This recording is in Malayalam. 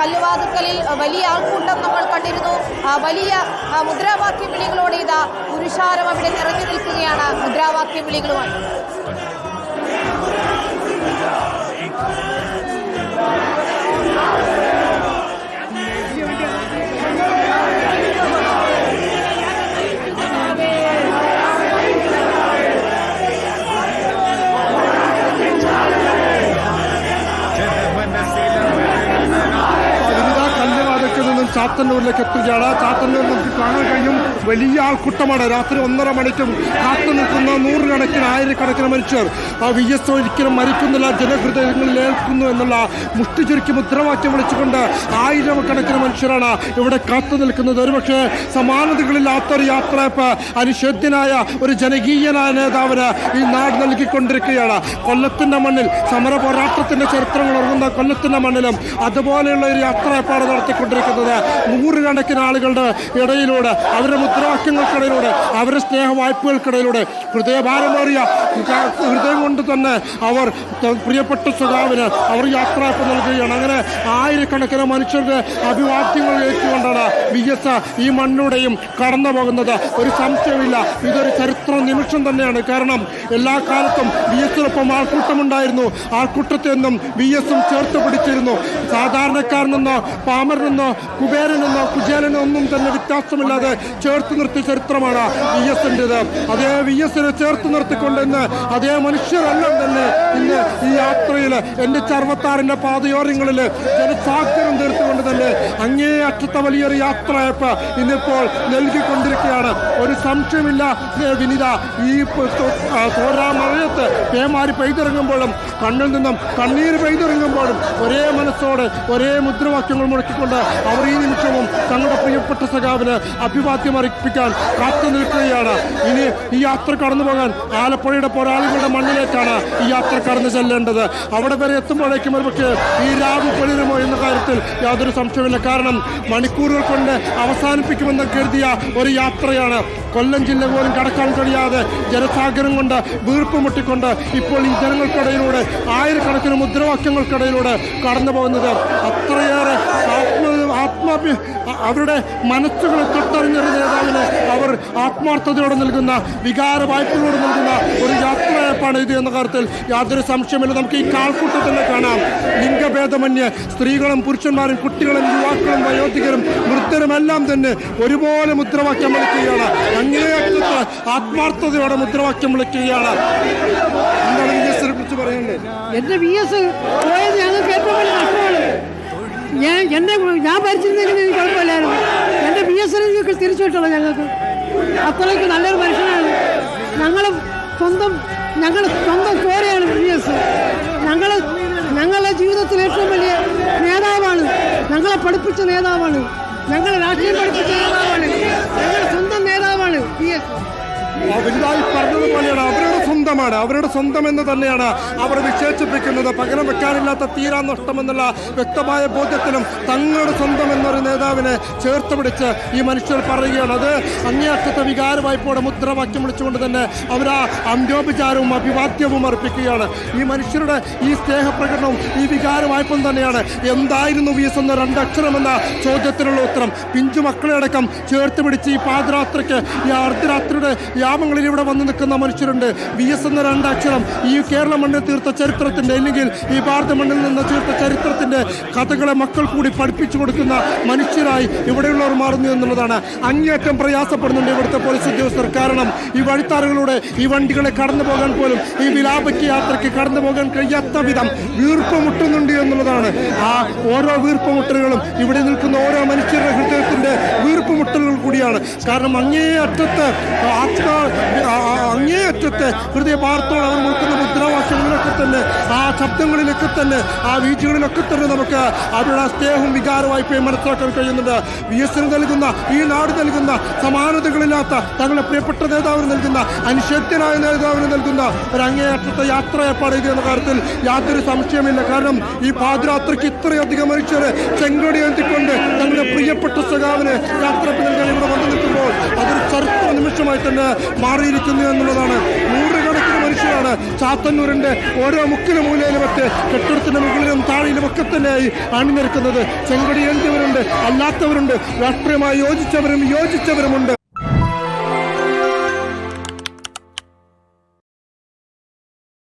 കല്ലുവാതുക്കലിൽ വലിയ ആൾക്കൂട്ടം നമ്മൾ കണ്ടിരുന്നു. വലിയ മുദ്രാവാക്യ വിളികളോടെ ഇതാ പുരുഷാരം അവിടെ നിറഞ്ഞു നിൽക്കുകയാണ് മുദ്രാവാക്യ വിളികളുമായി. ചാത്തന്നൂരിലേക്ക് എത്തുകയാണ്. ചാത്തന്നൂർ നമുക്ക് കാണാൻ കഴിയും. വലിയ ആൾക്കൂട്ടമാണ്. രാത്രി ഒന്നര മണിക്കും കാത്തു നിൽക്കുന്ന നൂറുകണക്കിന് ആയിരക്കണക്കിന് മനുഷ്യർ ആ വി എസ് ഒരിക്കലും മരിക്കുന്നില്ല. ജനഹൃദയങ്ങളിൽ ഏൽക്കുന്നു എന്നുള്ള മുഷ്ടി ചുരുക്കി മുദ്രവാക്യം വിളിച്ചുകൊണ്ട് ആയിരക്കണക്കിന് മനുഷ്യരാണ് ഇവിടെ കാത്തു നിൽക്കുന്നത്. ഒരുപക്ഷെ സമാനതകളില്ലാത്തൊരു യാത്രയപ്പ് അനിഷേധ്യനായ ഒരു ജനകീയനായ നേതാവിന് ഈ നാട് നൽകിക്കൊണ്ടിരിക്കുകയാണ്. കൊല്ലത്തിന്റെ മണ്ണിൽ സമര പോരാട്ടത്തിന്റെ ചരിത്രങ്ങൾ ഉറങ്ങുന്ന കൊല്ലത്തിന്റെ മണ്ണിലും അതുപോലെയുള്ള ഒരു യാത്രയപ്പാണ് നടത്തിക്കൊണ്ടിരിക്കുന്നത്. നൂറുകണക്കിന് ആളുകളുടെ ഇടയിലൂടെ അവരുടെ മുദ്രാവാക്യങ്ങൾക്കിടയിലൂടെ അവരുടെ സ്നേഹ വായ്പകൾക്കിടയിലൂടെ ഹൃദയഭാരമേറിയ ഹൃദയം കൊണ്ട് തന്നെ അവർ പ്രിയപ്പെട്ട സ്വഭാവിന് അവർ യാത്രയപ്പ് നൽകുകയാണ്. അങ്ങനെ ആയിരക്കണക്കിന് മനുഷ്യരുടെ അഭിവാദ്യങ്ങൾ ഏറ്റുകൊണ്ടാണ് വി എസ് ഈ മണ്ണിലൂടെയും കടന്നു പോകുന്നത്. ഒരു സംശയമില്ല ഇതൊരു ചരിത്ര നിമിഷം തന്നെയാണ്. കാരണം എല്ലാ കാലത്തും വി എസിനൊപ്പം ആൾക്കൂട്ടമുണ്ടായിരുന്നു ആൾക്കൂട്ടത്തെ നിന്നും വി എസും ചേർത്ത് പിടിച്ചിരുന്നു സാധാരണക്കാരനെന്നോ പാമരനെന്നോ കുബേരനെന്നോ കുചേലനോ ഒന്നും തന്നെ വ്യത്യാസമില്ലാതെ ചേർത്ത് നിർത്തിയ ചരിത്രമാണ് വി എസിന്റെത് അതേ വി എസിനെ ചേർത്ത് നിർത്തിക്കൊണ്ടെന്ന് അതേ മനുഷ്യരെല്ലാം തന്നെ ഇന്ന് ഈ യാത്രയിൽ എന്റെ ചർവത്താറിന്റെ പാതയോരങ്ങളിൽ ജനസാഗരം തീർത്തുകൊണ്ട് തന്നെ അങ്ങേ അറ്റത്തെ വലിയൊരു യാത്രയപ്പ് ഇന്നിപ്പോൾ നൽകിക്കൊണ്ടിരിക്കുകയാണ്. ഒരു സംശയമില്ല വിനിത ഈ തോരാ പേമാരി പെയ്തിറങ്ങുമ്പോഴും കണ്ണിൽ നിന്നും കണ്ണീർ പെയ്തിറങ്ങുമ്പോഴും ഒരേ മനസ്സോട് ഒരേ മുദ്രാവാക്യങ്ങൾ മുടക്കിക്കൊണ്ട് അവർ ഈ നിമിഷവും തങ്ങളുടെ പ്രിയപ്പെട്ട സഖാവിന് അഭിവാദ്യം അർപ്പിക്കാൻ കാത്തു നിൽക്കുകയാണ്. ഇനി ഈ യാത്ര കടന്നു പോകാൻ ആലപ്പുഴയുടെ പോരാളികളുടെ മണ്ണിലേക്കാണ് ഈ യാത്ര കടന്നു ചെല്ലേണ്ടത്. അവിടെ വരെ എത്തുമ്പോഴേക്കും ഒരുപക്ഷെ ഈ രാവി എന്ന കാര്യത്തിൽ യാതൊരു സംശയമില്ല കാരണം മണിക്കൂറുകൾ കൊണ്ട് അവസാനിപ്പിക്കുമെന്ന് കരുതിയ ഒരു യാത്രയാണ് കൊല്ലം ജില്ല പോലും കടക്കാൻ കഴിയാതെ ജനസാഗരം കൊണ്ട് വീർപ്പ് മുട്ടിക്കൊണ്ട് ഇപ്പോൾ ഈ ജനങ്ങൾക്കിടയിലൂടെ ആയിരക്കണക്കിന് മുദ്രാവാക്യങ്ങൾക്കിടയിലൂടെ കടന്നു പോകുന്നത് അത്രയേറെ ആത്മ ആത്മാഭി അവരുടെ മനസ്സുകളെ തൊട്ടറിഞ്ഞൊരു നേതാവിന് അവർ ആത്മാർത്ഥതയോടെ നൽകുന്ന വികാര വായ്പകളോട് നൽകുന്ന ഒരു യാത്രയപ്പാണ് ഇത് എന്ന കാര്യത്തിൽ യാതൊരു സംശയമില്ല നമുക്ക് ഈ കാൽക്കൂട്ടത്തിനെ കാണാം. ലിംഗഭേദമന്യേ സ്ത്രീകളും പുരുഷന്മാരും കുട്ടികളും യുവാക്കളും വയോധികരും വൃദ്ധരുമെല്ലാം തന്നെ ഒരുപോലെ മുദ്രാവാക്യം വിളിക്കുകയാണ്. അങ്ങേയറ്റത്ത് ആത്മാർത്ഥതയോടെ മുദ്രാവാക്യം വിളിക്കുകയാണ്. എന്താണ് വി എസിനെ കുറിച്ച് പറയേണ്ടത്? എന്റെ വി എസ് പോയത് ഞങ്ങൾക്ക് ഏറ്റവും വലിയ ഞാൻ എന്റെ ഞാൻ ഭരിച്ചിരുന്നെങ്കിൽ എനിക്ക് കുഴപ്പമില്ലായിരുന്നു. എന്റെ പി എസ് നിങ്ങൾക്ക് തിരിച്ചു കിട്ടുള്ളൂ ഞങ്ങൾക്ക്. അത്രയ്ക്ക് നല്ലൊരു മനുഷ്യനാണ്. ഞങ്ങൾ സ്വന്തം ഞങ്ങൾ സ്വന്തം ചോരയാണ് പി എസ് ഞങ്ങൾ ഞങ്ങളുടെ ജീവിതത്തിൽ ഏറ്റവും വലിയ നേതാവാണ്. ഞങ്ങളെ പഠിപ്പിച്ച നേതാവാണ്. ഞങ്ങളെ രാഷ്ട്രീയം പഠിപ്പിച്ച നേതാവാണ്. ഞങ്ങളുടെ സ്വന്തം നേതാവാണ് പി എസ് പറഞ്ഞതുപോലെയാണ്. സ്വന്തമാണ്. അവരുടെ സ്വന്തം എന്ന് തന്നെയാണ് അവർ വിശേഷിപ്പിക്കുന്നത്. പകരം വെക്കാനില്ലാത്ത തീരാ നഷ്ടമെന്നുള്ള വ്യക്തമായ ബോധ്യത്തിലും തങ്ങളുടെ സ്വന്തം എന്നൊരു നേതാവിനെ ചേർത്ത് പിടിച്ച് ഈ മനുഷ്യർ പറയുകയാണ്. അത് അങ്ങേയറ്റത്തെ വികാര വായ്പയുടെ മുദ്രാവാക്യം വിളിച്ചുകൊണ്ട് തന്നെ അവർ ആ അന്ത്യോപചാരവും അഭിവാദ്യവും അർപ്പിക്കുകയാണ്. ഈ മനുഷ്യരുടെ ഈ സ്നേഹപ്രകടനവും ഈ വികാര വായ്പം തന്നെയാണ്. എന്തായിരുന്നു വി എസ് എന്ന രണ്ടക്ഷരമെന്ന ചോദ്യത്തിനുള്ള ഉത്തരം. പിഞ്ചു മക്കളെ അടക്കം ചേർത്ത് പിടിച്ച് ഈ പാദരാത്രിക്ക് ഈ അർദ്ധരാത്രിയുടെ യാമങ്ങളിൽ ഇവിടെ വന്ന് നിൽക്കുന്ന മനുഷ്യരുണ്ട്. വി എസ് എന്ന രണ്ടക്ഷരം ഈ കേരള മണ്ണിൽ തീർത്ത ചരിത്രത്തിന്റെ അല്ലെങ്കിൽ ഈ ഭാരത മണ്ണിൽ നിന്ന് തീർത്ത ചരിത്രത്തിന്റെ കഥകളെ മക്കൾ കൂടി പഠിപ്പിച്ചു കൊടുക്കുന്ന മനുഷ്യരായി ഇവിടെയുള്ളവർ മാറുന്നു എന്നുള്ളതാണ്. അങ്ങേയറ്റം പ്രയാസപ്പെടുന്നുണ്ട് ഇവിടുത്തെ പോലീസ് ഉദ്യോഗസ്ഥർ. കാരണം ഈ വഴിത്താറുകളിലൂടെ ഈ വണ്ടികളെ കടന്നു പോകാൻ പോലും ഈ വിലാപയ്ക്ക് യാത്രയ്ക്ക് കടന്നു പോകാൻ കഴിയാത്ത വിധം വീർപ്പ് മുട്ടുന്നുണ്ട് എന്നുള്ളതാണ്. ആ ഓരോ വീർപ്പ് മുട്ടലുകളും ഇവിടെ നിൽക്കുന്ന ഓരോ മനുഷ്യരുടെ ഹൃദയത്തിന്റെ വീർപ്പുമുട്ടലുകൾ കൂടിയാണ്. കാരണം അങ്ങേ അറ്റത്ത് ആത്മ ആ- ആ- അങ്ങേ ഹൃദയ വാർത്തോളം അവർ നിൽക്കുന്ന മുദ്രാവാക്യങ്ങളിലൊക്കെ തന്നെ ആ ശബ്ദങ്ങളിലൊക്കെ തന്നെ ആ വീഴ്ചകളിലൊക്കെ തന്നെ നമുക്ക് അവരുടെ സ്നേഹവും വികാരവായ്പയും മനസ്സിലാക്കാൻ കഴിയുന്നുണ്ട്. വി എസിന് നൽകുന്ന ഈ നാട് നൽകുന്ന സമാനതകളില്ലാത്ത തങ്ങളെ പ്രിയപ്പെട്ട നേതാവിന് നൽകുന്ന അനിഷേധ്യനായ നേതാവിന് നൽകുന്ന ഒരു അങ്ങേയറ്റത്തെ യാത്രയപ്പാട് പറയുക എന്ന കാര്യത്തിൽ യാതൊരു സംശയമില്ല കാരണം ഈ പാതിരാത്രിക്ക് ഇത്രയധികം മനുഷ്യർ ചെങ്കടി എത്തിക്കൊണ്ട് തങ്ങളുടെ പ്രിയപ്പെട്ട സഖാവിന് യാത്ര നൽകാൻ ഇവിടെ വന്നു നിൽക്കുമ്പോൾ അതൊരു ചരിത്ര നിമിഷമായി തന്നെ മാറിയിരിക്കുന്നു എന്നുള്ളതാണ്. നൂറുകണക്കിന് മനുഷ്യരാണ് ചാത്തന്നൂരിന്റെ ഓരോ മുക്കിലും മൂലയിലും എത്തി കെട്ടിടത്തിന്റെ മുകളിലും താഴെയിലും ഒക്കെ തന്നെയായി അണിനിരക്കുന്നത്. ചെങ്കൊടി ഏന്തിയവരുണ്ട് അല്ലാത്തവരുണ്ട് രാഷ്ട്രീയമായി യോജിച്ചവരും യോജിച്ചവരുമുണ്ട്.